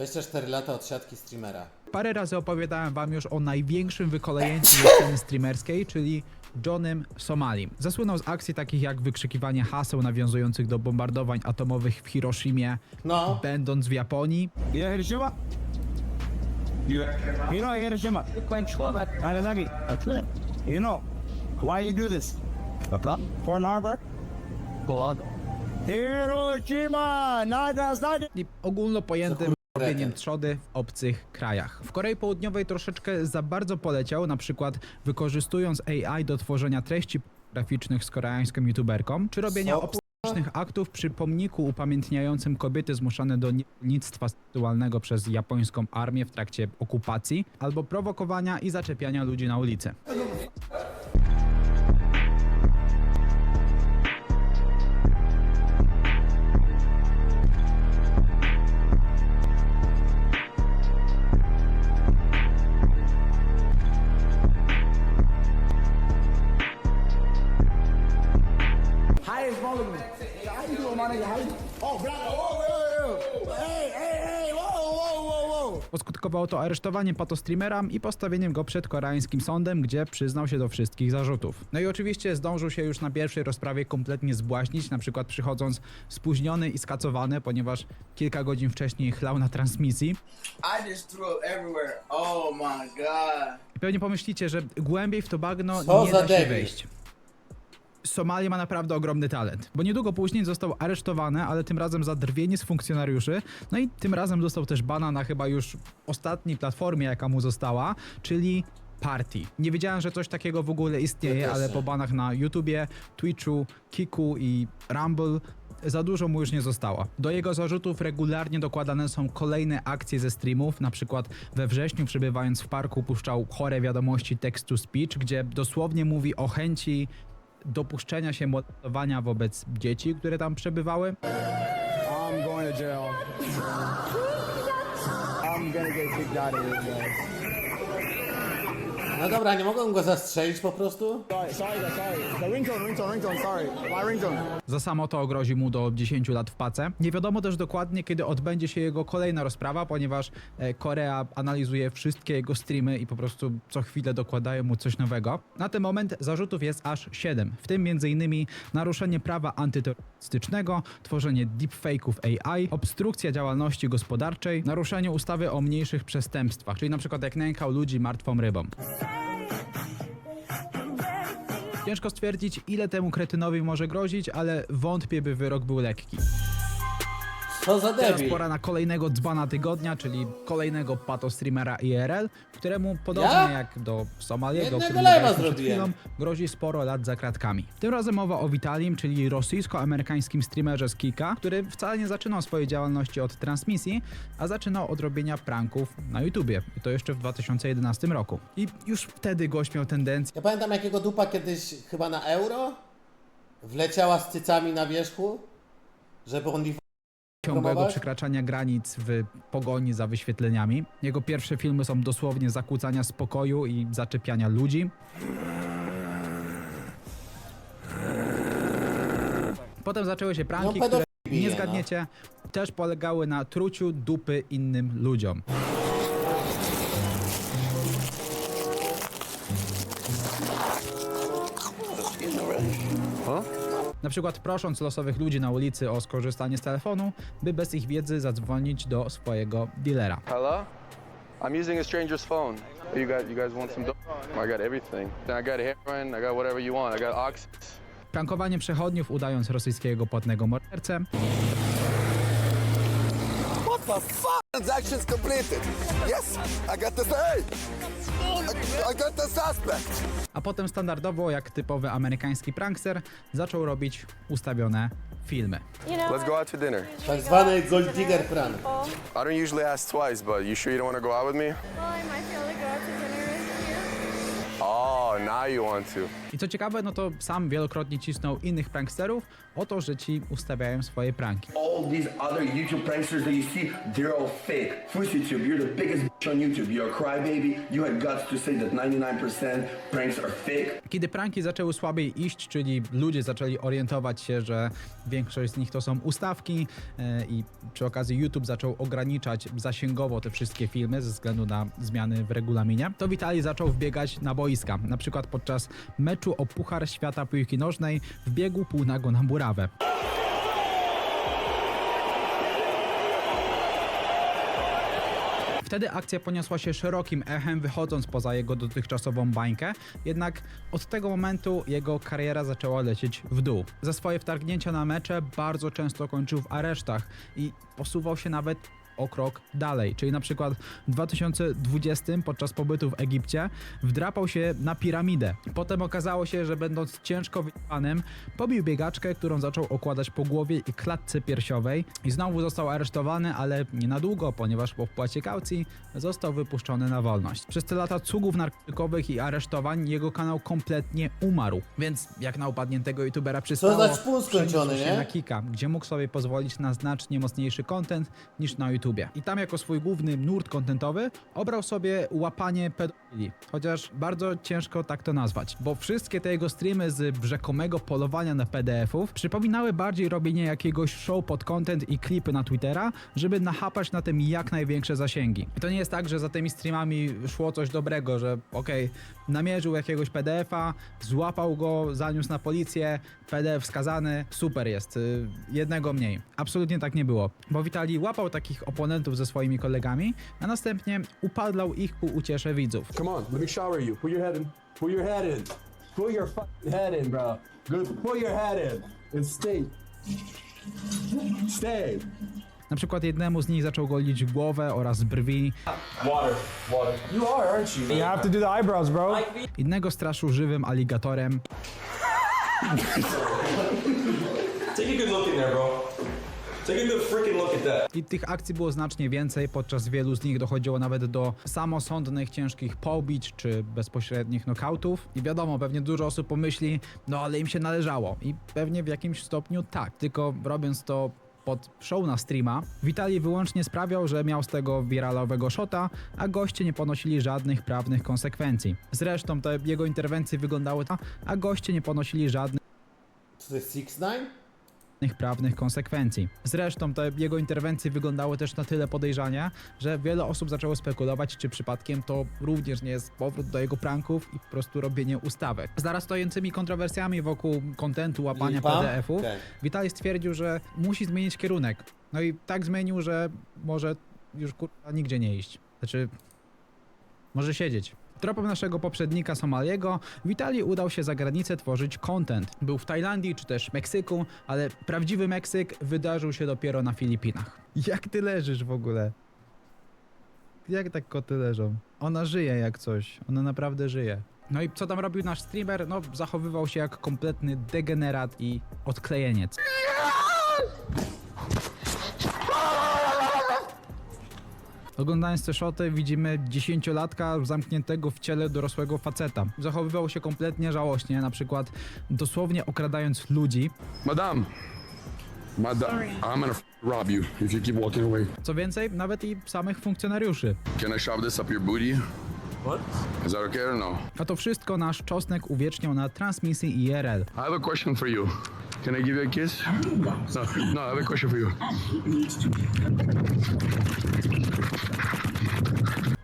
24 lata od siatki streamera. Parę razy opowiadałem wam już o największym wykolejęciu ze sceny streamerskiej, czyli Johnem Somalim. Zasłynął z akcji takich jak wykrzykiwanie haseł nawiązujących do bombardowań atomowych w Hiroshimie, No, będąc w Japonii, know Hiroshima? Know Hiroshima? Nagasaki? You know, why you do this? For Harbor? Hiroshima! Nagasaki! i ogólnopojętym Za robieniem trzody w obcych krajach. W Korei Południowej troszeczkę za bardzo poleciał, na przykład wykorzystując AI do tworzenia treści graficznych z koreańską youtuberką, czy robienia Co? obscenicznych aktów przy pomniku upamiętniającym kobiety zmuszane do niewolnictwa seksualnego przez japońską armię w trakcie okupacji, albo prowokowania i zaczepiania ludzi na ulicy. Is rolling? How you doing, my nigga? How you? Oh, black. Whoa, whoa, whoa. Hey, hey, hey. Whoa, whoa, whoa, whoa. Poskutkowało to aresztowaniem patostreamera i postawieniem go przed koreańskim sądem, gdzie przyznał się do wszystkich zarzutów. No i oczywiście zdążył się już na pierwszej rozprawie kompletnie zbłaźnić, na przykład przychodząc spóźniony i skacowany, ponieważ kilka godzin wcześniej chlał na transmisji. I just threw up everywhere. Oh my god. I pewnie pomyślicie, że głębiej w to bagno Co nie za da się debil. wejść. Somalia ma naprawdę ogromny talent, bo niedługo później został aresztowany, ale tym razem za drwienie z funkcjonariuszy, no i tym razem dostał też bana na chyba już ostatniej platformie, jaka mu została, czyli Party. Nie wiedziałem, że coś takiego w ogóle istnieje, Ja ale po banach na YouTubie, Twitchu, Kiku i Rumble za dużo mu już nie zostało. Do jego zarzutów regularnie dokładane są kolejne akcje ze streamów, na przykład we wrześniu przebywając w parku puszczał chore wiadomości text to speech, gdzie dosłownie mówi o chęci dopuszczenia się mordowania wobec dzieci, które tam przebywały. I'm going to jail. I'm gonna get kicked out of here, guys. No dobra, nie mogą go zastrzelić po prostu? Sorry, sorry, guys, sorry. The ringtone, ringtone, ringtone, sorry. My ringtone. Za samo to grozi mu do 10 lat w pace. Nie wiadomo też dokładnie, kiedy odbędzie się jego kolejna rozprawa, ponieważ e, Korea analizuje wszystkie jego streamy i po prostu co chwilę dokładają mu coś nowego. Na ten moment zarzutów jest aż 7, w tym m.in. naruszenie prawa antyterrorystycznego, tworzenie deepfake'ów AI, obstrukcja działalności gospodarczej, naruszenie ustawy o mniejszych przestępstwach, czyli na przykład jak nękał ludzi martwą rybą. Ciężko stwierdzić, ile temu kretynowi może grozić, ale wątpię, by wyrok był lekki. Co za Teraz debil? pora na kolejnego dzbana tygodnia, czyli kolejnego pato-streamera IRL, któremu podobnie Ja? jak do Somaliego, Jednego którym live'a mówiliśmy przed zrobiłem. chwilą, grozi sporo lat za kratkami. Tym razem mowa o Vitalim, czyli rosyjsko-amerykańskim streamerze z Kika, który wcale nie zaczynał swojej działalności od transmisji, a zaczynał od robienia pranków na YouTubie. I to jeszcze w 2011 roku. I już wtedy gość miał tendencję Ja pamiętam jakiego dupa kiedyś chyba na euro wleciała z cycami na wierzchu, żeby on ciągłego przekraczania granic w pogoni za wyświetleniami. Jego pierwsze filmy są dosłownie zakłócania spokoju i zaczepiania ludzi. Potem zaczęły się pranki, No, które pedofili nie no. zgadniecie, też polegały na truciu dupy innym ludziom. Na przykład prosząc losowych ludzi na ulicy o skorzystanie z telefonu, by bez ich wiedzy zadzwonić do swojego dealera. Hello? I'm using a stranger's phone. You guys, you guys want some dope? I got everything. I got heroin. I got whatever you want. I got ox. Prankowanie przechodniów udając rosyjskiego płatnego mordercę, What the fuck? Transaction's completed. Yes, I got the hey. I, got the suspect. a potem standardowo, jak typowy amerykański prankster, zaczął robić ustawione filmy. You know, Let's go out to dinner. Tak zwany gold digger prank. I don't usually ask twice, but you sure you don't want to go out with me? Well, I might be able to go out to dinner with you. Oh, now you want to. I co ciekawe, no to sam wielokrotnie cisnął innych pranksterów o to, że ci ustawiają swoje pranki. all these other YouTube pranksters that you see, they're all fake. You're the biggest bitch on YouTube. You're a crybaby. You had guts to say that 99% pranks are fake. Kiedy pranki zaczęły słabiej iść, czyli ludzie zaczęli orientować się, że większość z nich to są ustawki e, i przy okazji YouTube zaczął ograniczać zasięgowo te wszystkie filmy ze względu na zmiany w regulaminie, to Witali zaczął wbiegać na boiska. Na przykład podczas meczu o Puchar Świata Piłki Nożnej wbiegł półnago na burawę. Wtedy akcja poniosła się szerokim echem, wychodząc poza jego dotychczasową bańkę, jednak od tego momentu jego kariera zaczęła lecieć w dół. Za swoje wtargnięcia na mecze bardzo często kończył w aresztach i posuwał się nawet o krok dalej, czyli na przykład w 2020 podczas pobytu w Egipcie wdrapał się na piramidę. Potem okazało się, że będąc ciężko wypanym, pobił biegaczkę, którą zaczął okładać po głowie i klatce piersiowej i znowu został aresztowany, ale nie na długo, ponieważ po wpłacie kaucji został wypuszczony na wolność. Przez te lata cugów narkotykowych i aresztowań jego kanał kompletnie umarł, więc jak na upadniętego youtubera przystało, za ćpun skończony, przeniósł się nie? na Kika, gdzie mógł sobie pozwolić na znacznie mocniejszy content niż na YouTubie. I tam jako swój główny nurt kontentowy obrał sobie łapanie pedofili, chociaż bardzo ciężko tak to nazwać, bo wszystkie te jego streamy z rzekomego polowania na PDF-ów przypominały bardziej robienie jakiegoś show pod content i klipy na Twittera, żeby nachapać na tym jak największe zasięgi. I to nie jest tak, że za tymi streamami szło coś dobrego, że okej, namierzył jakiegoś PDF-a, złapał go, zaniósł na policję, PDF skazany, super jest, y, jednego mniej. Absolutnie tak nie było, bo Witali łapał takich oponentów ze swoimi kolegami, a następnie upadlał ich ku uciesze widzów. Come on, let me shower you. Put your head in. Put your head in. Put your fucking head in, bro. Good. Put your head in and stay. Stay. Na przykład jednemu z nich zaczął golić głowę oraz brwi, Water. Water. You are, aren't you? You have to do the eyebrows, bro. innego straszył żywym aligatorem, Take a good look in there, bro. Take a good freaking look at that. I tych akcji było znacznie więcej, podczas wielu z nich dochodziło nawet do samosądnych, ciężkich pobić czy bezpośrednich nokautów. I wiadomo, pewnie dużo osób pomyśli, no ale im się należało. I pewnie w jakimś stopniu tak, tylko robiąc to pod show na streama, Witali wyłącznie sprawiał, że miał z tego wiralowego shota, a goście nie ponosili żadnych prawnych konsekwencji. Zresztą te jego interwencje wyglądały tak, a goście nie ponosili żadnych Co to jest 6 9 żadnych prawnych konsekwencji. Zresztą te jego interwencje wyglądały też na tyle podejrzanie, że wiele osób zaczęło spekulować, czy przypadkiem to również nie jest powrót do jego pranków i po prostu robienie ustawek. Z narastającymi kontrowersjami wokół kontentu łapania? PDF-ów. Witali stwierdził, że musi zmienić kierunek. No i tak zmienił, że może już kurwa nigdzie nie iść. Znaczy, może siedzieć. Tropem naszego poprzednika Somaliego, Witali udał się za granicę tworzyć content. Był w Tajlandii czy też Meksyku, ale prawdziwy Meksyk wydarzył się dopiero na Filipinach. Jak ty leżysz w ogóle? Jak tak koty leżą? Ona żyje jak coś. Ona naprawdę żyje. No i co tam robił nasz streamer? No, zachowywał się jak kompletny degenerat i odklejeniec. Oglądając te szoty widzimy dziesięciolatka zamkniętego w ciele dorosłego faceta. Zachowywał się kompletnie żałośnie, na przykład dosłownie okradając ludzi. Madam. Madam, I'm gonna f- rob you if you keep walking away. Co więcej, nawet i samych funkcjonariuszy. Can I shove this up your booty? What? Is that okay or no? A to wszystko nasz czosnek uwieczniał na transmisji IRL. I have a question for you. Can I give you a kiss? No, no, I have a question for you.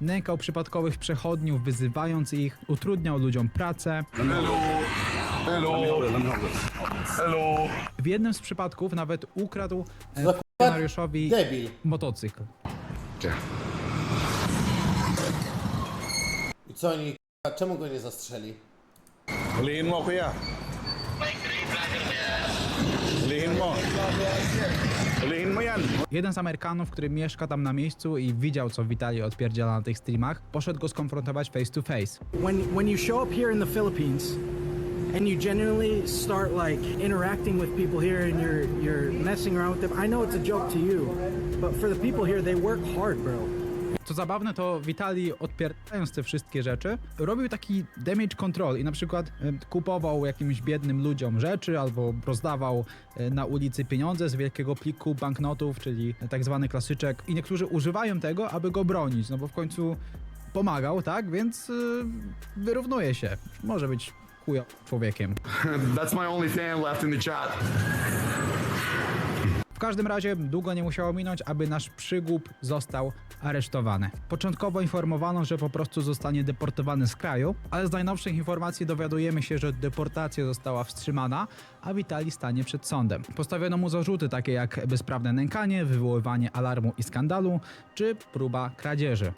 Nękał przypadkowych przechodniów, wyzywając ich, utrudniał ludziom pracę. Hello. W jednym z przypadków nawet ukradł e, Za Debil. motocykl. I co oni, k***a, czemu go nie zastrzeli? Lihin mo, kuya. Lihin mo. Lihin mo yan. Jeden z Amerykanów, który mieszka tam na miejscu i widział, co Witali odpierdziela na tych streamach, poszedł go skonfrontować face to face. when when you show up here in the Philippines and you genuinely start like interacting with people here and you're you're messing around with them, I know it's a joke to you, but for the people here, they work hard, bro. Co zabawne, to Witali odpierdając te wszystkie rzeczy, robił taki damage control i na przykład e, kupował jakimś biednym ludziom rzeczy albo rozdawał e, na ulicy pieniądze z wielkiego pliku banknotów, czyli tak zwany klasyczek i niektórzy używają tego, aby go bronić, no bo w końcu pomagał, tak? Więc y, wyrównuje się. Może być chuja człowiekiem. That's my only fan left in the chat. W każdym razie długo nie musiało minąć, aby nasz przygłup został aresztowany. Początkowo informowano, że po prostu zostanie deportowany z kraju, ale z najnowszych informacji dowiadujemy się, że deportacja została wstrzymana, a Witali stanie przed sądem. Postawiono mu zarzuty takie jak bezprawne nękanie, wywoływanie alarmu i skandalu, czy próba kradzieży.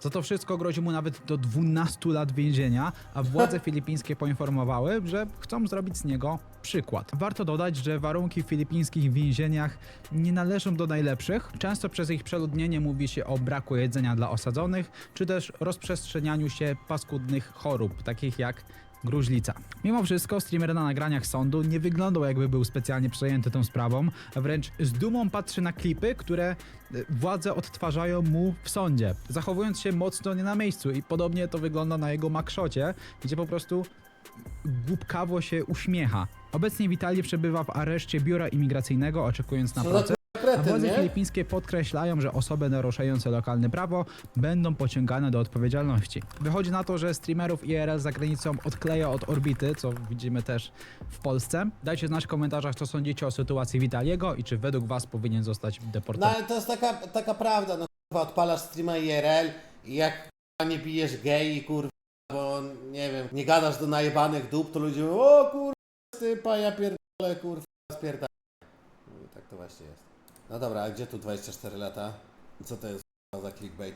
Za to wszystko grozi mu nawet do 12 lat więzienia, a władze filipińskie poinformowały, że chcą zrobić z niego przykład. Warto dodać, że warunki w filipińskich więzieniach nie należą do najlepszych. Często przez ich przeludnienie mówi się o braku jedzenia dla osadzonych, czy też rozprzestrzenianiu się paskudnych chorób, takich jak gruźlica. Mimo wszystko streamer na nagraniach sądu nie wyglądał jakby był specjalnie przejęty tą sprawą, wręcz z dumą patrzy na klipy, które e, władze odtwarzają mu w sądzie, zachowując się mocno nie na miejscu i podobnie to wygląda na jego makszocie, gdzie po prostu głupkawo się uśmiecha. Obecnie Witali przebywa w areszcie biura imigracyjnego, oczekując na Co za proces. A kretyn, władze nie? filipińskie podkreślają, że osoby naruszające lokalne prawo będą pociągane do odpowiedzialności. Wychodzi na to, że streamerów IRL za granicą odkleja od orbity, co widzimy też w Polsce. Dajcie znać w komentarzach, co sądzicie o sytuacji Vitaliego i czy według was powinien zostać No deportowany. ale to jest taka, taka prawda, no kurwa, odpalasz streama IRL i jak kurwa, nie bijesz gej, kurwa, bo nie wiem, nie gadasz do najebanych dup, to ludzie mówią, o kurwa, typa, ja pierdolę, kurwa, spierdolę. Tak to właśnie jest. No dobra, a gdzie tu 24 lata? Co to jest za clickbait?